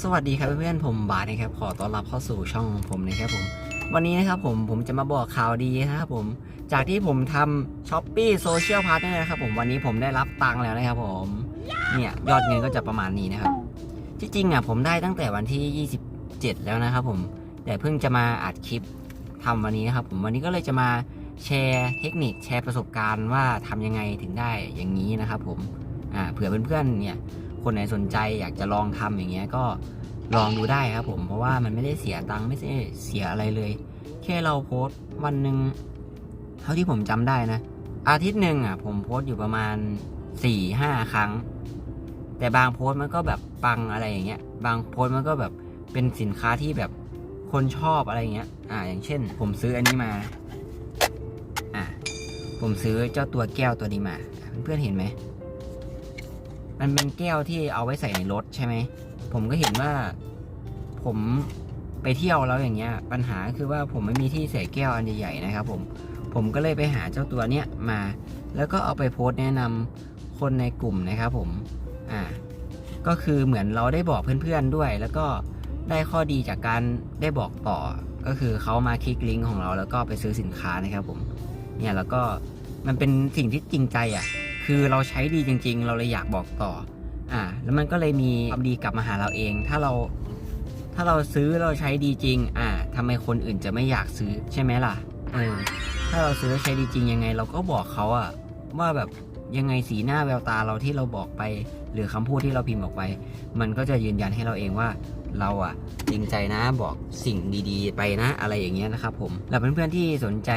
สวัสดีครับเพื่อนๆผมบาสนะครับขอต้อนรับเข้าสู่ช่องของผมนะครับผม วันนี้นะครับผมผมจะมาบอกข่าวดีนะครับผมจากที่ผมทำช้อปปี้โซเชียลพาร์ทเนอร์นะครับผมวันนี้ผมได้รับตังค์แล้วนะครับผมเนี่ยยอดเงินก็จะประมาณนี้นะครับ ที่จริงอะผมได้ตั้งแต่วันที่ 27 แล้วนะครับผมแต่เพิ่งจะมาอัดคลิปทำวันนี้นะครับผมวันนี้ก็เลยจะมาแชร์เทคนิคแชร์ประสบการณ์ว่าทำยังไงถึงได้อย่างนี้นะครับผมอ่าเผื่อเพื่อนๆเนี่ย คนไหนสนใจอยากจะลองทำอย่างเงี้ยก็ลองดูได้ครับผมเพราะว่ามันไม่ได้เสียตังค์ไม่ได้เสียอะไรเลย แค่เราโพสต์วันหนึ่งเท่าที่ผมจำได้นะ อาทิตย์หนึ่งอะ ผมโพสต์อยู่ประมาณสี่ห้าครั้ง แต่บางโพสต์มันก็แบบปังอะไรอย่างเงี้ย บางโพสต์มันก็แบบเป็นสินค้าที่แบบคนชอบอะไรอย่างเงี้ย อ่า อย่างเช่น ผมซื้ออันนี้มา อ่าผมซื้อเจ้าตัวแก้วตัวนี้มา เพื่อนเห็นไหม มันเป็นแก้วที่เอาไว้ใส่ในรถใช่ไหม ผมก็เห็นว่า ผมไปเที่ยวแล้วอย่างเงี้ย ปัญหาคือว่าผมไม่มีที่ใส่แก้วอันใหญ่ๆนะครับ ผมผมก็เลยไปหาเจ้าตัวเนี้ยมา แล้วก็เอาไปโพสต์แนะนำคนในกลุ่มนะครับ ผมอ่าก็คือเหมือนเราได้บอกเพื่อนๆด้วย แล้วก็ได้ข้อดีจากการได้บอกต่อ ก็คือเขามาคลิกลิงก์ของเราแล้วก็ไปซื้อสินค้านะครับ ผม เนี่ยแล้วก็มันเป็นสิ่งที่จริงใจอะ คือเราใช้ดีจริง ๆ เราเลยอยากบอกต่อ อ่า แล้วมันก็เลยมีความดีกลับมาหาเราเอง ถ้าเรา ถ้าเราซื้อเราใช้ดีจริง อ่าทำไมคนอื่นจะไม่อยากซื้อใช่ไหมล่ะ เออ ถ้าเราซื้อใช้ดีจริงยังไง เราก็บอกเขาอะว่าแบบยังไงสีหน้าแววตาเราที่เราบอกไป หรือคำพูดที่เราพิมพ์ออกไป มันก็จะยืนยันให้เราเองว่าเราอะจริงใจนะบอกสิ่งดีๆ ไปนะอะไรอย่างเงี้ยนะครับผมแล้วเพื่อนๆที่สนใจ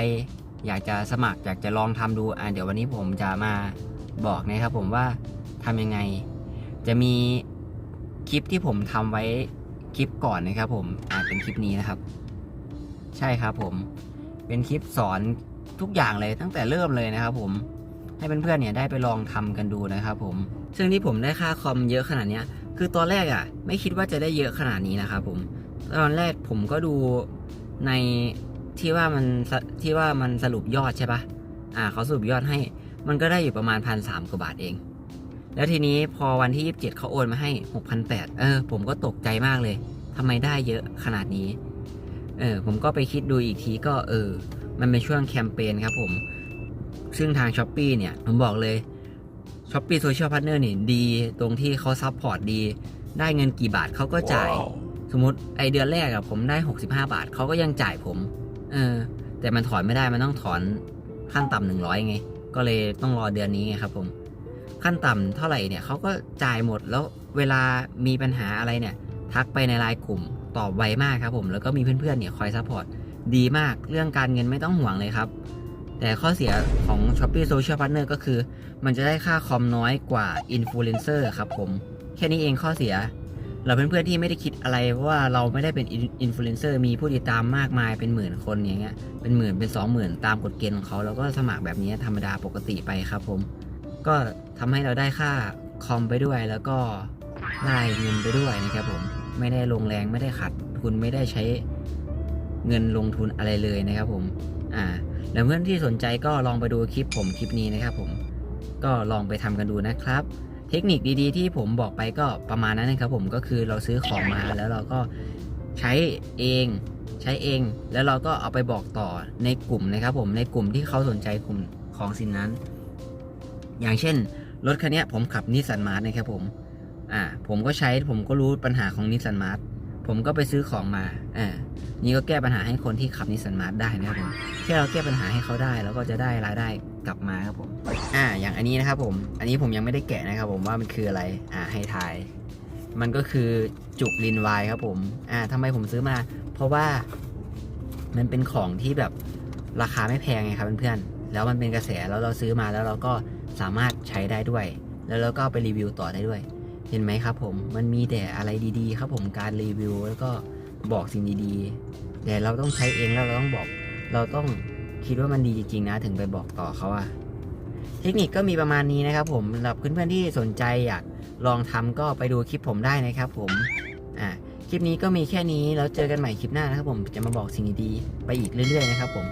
อยากจะสมัครอยากจะลองทำดูอ่าเดี๋ยววันนี้ผมจะมา บอกนะครับผมว่าทำยังไง จะมีคลิปที่ผมทำไว้คลิปก่อนนะครับผมอ่าเป็นคลิปนี้นะครับ ใช่ครับผมเป็นคลิปสอนทุกอย่างเลยตั้งแต่เริ่มเลยนะครับ ผมให้เพื่อนๆเนี่ยได้ไปลองทำกันดูนะครับผม ซึ่งที่ผมได้ค่าคอมเยอะขนาดเนี้ย คือตอนแรกอะ่ะ ไม่คิดว่าจะได้เยอะขนาดนี้นะครับผม ตอนแรกผมก็ดูในที่ว่ามันที่ว่ามันสรุปยอดใช่ปะอ่าเขาสรุปยอดให้ มันก็ได้อยู่ประมาณพันสามกว่าบาทเอง แล้วทีนี้พอวันที่ 27เขาโอนมาให้6,800เออ ผมก็ตกใจมากเลยทำไมได้เยอะขนาดนี้ เออ ผมก็ไปคิดดูอีกทีก็เออ มันเป็นช่วงแคมเปญครับผม ซึ่งทาง s h อ p e e เนี่ย ผมบอกเลย s h อ p e e Social Partner นี่ดี ตรงที่เขาซัพพอร์ตดี ได้เงินกี่บาทเขาก็จ่ายสมมติไอเดือนแรกอะผมได้ 65 บาท เขาก็ยังจ่ายผม เออ แต่มันถอนไม่ได้ มันต้องถอนขั้นต่ำหนึ่งร้อยไง ก็เลยต้องรอเดือนนี้ไงครับผม ขั้นต่ำเท่าไหร่เนี่ยเขาก็จ่ายหมดแล้วเวลามีปัญหาอะไรเนี่ย ทักไปในไลน์กลุ่มตอบไวมากครับผมแล้วก็มีเพื่อนๆเนี่ยคอยซัพพอร์ตดีมากเรื่องการเงินไม่ต้องห่วงเลยครับ แต่ข้อเสียของ s h อ p e e Social Partner ก็คือ มันจะได้ค่าคอมน้อยกว่าอินฟลูเอนเซอร์ครับผม แค่นี้เองข้อเสีย เราเพื่อนๆที่ไม่ได้คิดอะไรว่าเราไม่ได้เป็นอินฟลูเอนเซอร์มีผู้ติดตามมากมายเป็นหมื่นคนอย่างเงี้ยเป็นหมื่นเป็นสองหมื่นตามกฎเกณฑ์ของเขาแล้วก็สมัครแบบนี้ธรรมดาปกติไปครับผม ก็ทำให้เราได้ค่าคอมไปด้วยแล้วก็ได้เงินไปด้วยนะครับผมไม่ได้ลงแรงไม่ได้ขัดทุนไม่ได้ใช้เงินลงทุนอะไรเลยนะครับผมอ่าแล้วเพื่อนที่สนใจก็ลองไปดูคลิปผมคลิปนี้นะครับผมก็ลองไปทำกันดูนะครับ เทคนิคดีๆ ที่ผมบอกไปก็ประมาณนั้นนะครับผมก็คือเราซื้อของมาแล้วเราก็ใช้เองใช้เอง แล้วเราก็เอาไปบอกต่อในกลุ่มนะครับผมในกลุ่มที่เขาสนใจกลุ่มของสินนั้น อย่างเช่นรถคันนี้ผมขับนิสสันมาร์นะครับผมอ่าผมก็ใช้ผมก็รู้ปัญหาของนิสสันมาร์ผมก็ไปซื้อของมาอ่านี่ก็แก้ปัญหาให้คนที่ขับนิสสันมาร์ได้นะครับผมแค่เราแก้ปัญหาให้เขาได้ แล้วก็จะได้รายได้ กลับมาครับผม อ่า อย่างอันนี้นะครับผม อันนี้ผมยังไม่ได้แกะนะครับผมว่ามันคืออะไร อ่า ให้ทาย มันก็คือจุกลินไวน์ครับผม อ่าทำไมผมซื้อมา เพราะว่ามันเป็นของที่แบบราคาไม่แพงไงครับเพื่อนๆ แล้วมันเป็นกระแสแล้วเราซื้อมาแล้วเราก็สามารถใช้ได้ด้วย แล้วเราก็ไปรีวิวต่อได้ด้วย เห็นไหมครับผม มันมีแต่อะไรดีๆ ครับผม การรีวิวแล้วก็บอกสิ่งดีๆ แต่เราต้องใช้เองแล้วเราต้องบอก เราต้อง คิดว่ามันดีจริงๆนะถึงไปบอกต่อเขาอะเทคนิคก็มีประมาณนี้นะครับผมสำหรับเพื่อนๆที่สนใจอยากลองทำก็ไปดูคลิปผมได้นะครับผมอ่าคลิปนี้ก็มีแค่นี้แล้วเจอกันใหม่คลิปหน้านะครับผมจะมาบอกสิ่งดีๆไปอีกเรื่อยๆนะครับผม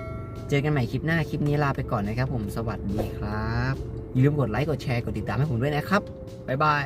เจอกันใหม่คลิปหน้าคลิปนี้ลาไปก่อนนะครับผมสวัสดีครับอย่าลืมกดไลค์กดแชร์กดติดตามให้ผมด้วยนะครับบ๊ายบาย